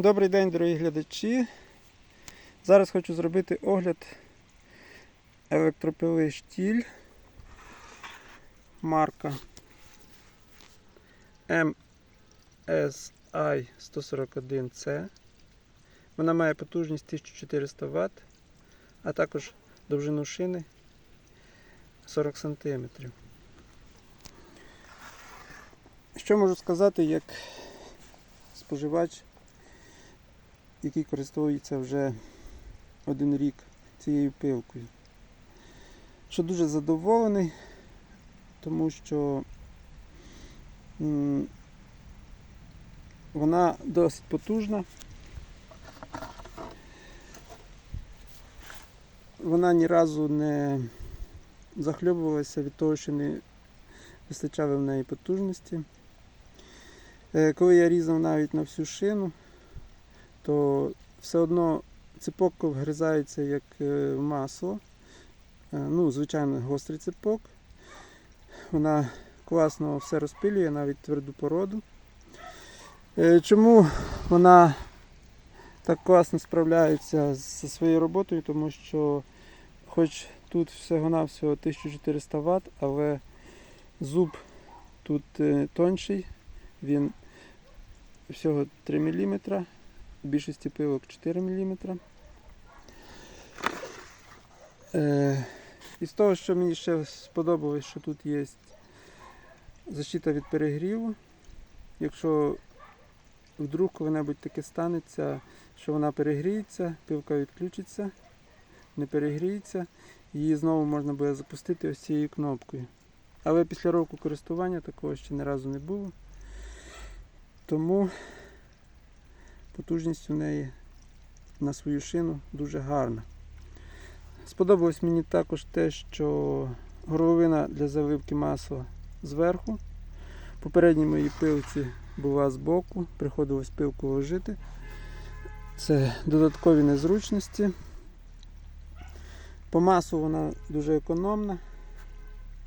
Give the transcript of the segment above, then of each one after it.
Добрий день, дорогі глядачі. Зараз хочу зробити огляд електропили штіль марка MSI 141C. Вона має потужність 1400 Вт, а також довжину шини 40 см. Що можу сказати як споживач який користується вже один рік цією пилкою. Що дуже задоволений, тому що вона досить потужна. Вона ні разу не захльобувалася від того, що не вистачало в неї потужності. Е, Коли я різав навіть на всю шину, то все одно ципок вгризається як е, масло. Е, Ну, звичайно, гострий ципок. Вона класно все розпилює, навіть тверду породу. Е, Чому вона так класно справляється зі своєю роботою? Тому що хоч тут всього-навсього 1400 Вт, але зуб тут тонший, він всього 3 мм. Більшості пилок 4 мм. Е, і з того, що мені ще сподобалось, що тут є защита від перегріву. Якщо вдруг коли-небудь таке станеться, що вона перегріється, пилка відключиться, не перегріється, її знову можна буде запустити ось цією кнопкою. Але після року користування такого ще ні разу не було. Тому потужність у неї на свою шину дуже гарна. Сподобалось мені також те, що горловина для заливки масла зверху. Попередній моїй пилці була збоку, приходилось пилку ложити. Це додаткові незручності. По масу вона дуже економна,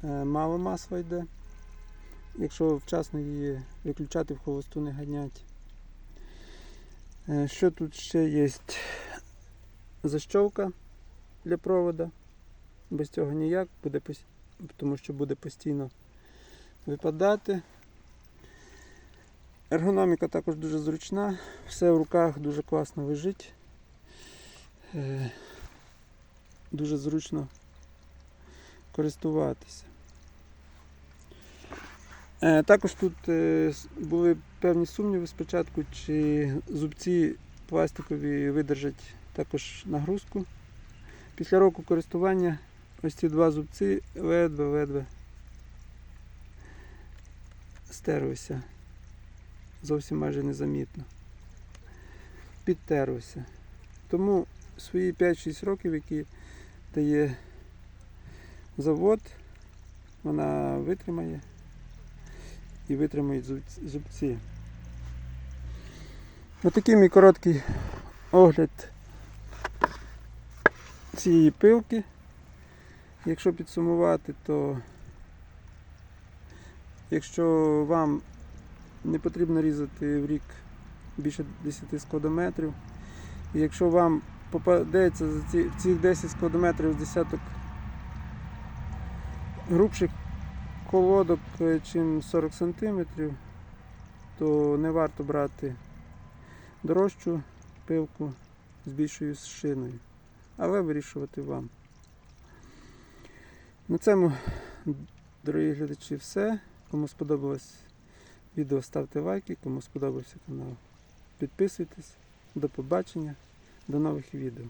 е, мало масла йде. Якщо вчасно її виключати в холосту не ганять. Е, Що тут ще є? Защолка для провода. Без цього ніяк, буде, тому що буде постійно випадати. Ергономіка також дуже зручна, все в руках дуже класно лежить. Е, Дуже зручно користуватися. Е, Також тут е, були певні сумніви спочатку, чи зубці пластикові видержать також нагрузку. Після року користування ось ці два зубці ледве-ледве стерлися. Зовсім майже незамітно. Підтерлися. Тому свої 5-6 років, які дає завод, вона витримає і витримають зуб- зубці. Отакий мій короткий огляд цієї пилки. Якщо підсумувати, то якщо вам не потрібно різати в рік більше 10 складометрів, і якщо вам попадеться за цих 10 складометрів з десяток грубших колодок, е, чим 40 см, то не варто брати дорожчу пилку з більшою шиною, але вирішувати вам. На цьому, дорогі глядачі, все. Кому сподобалось відео, ставте лайки, кому сподобався канал, підписуйтесь. До побачення, до нових відео.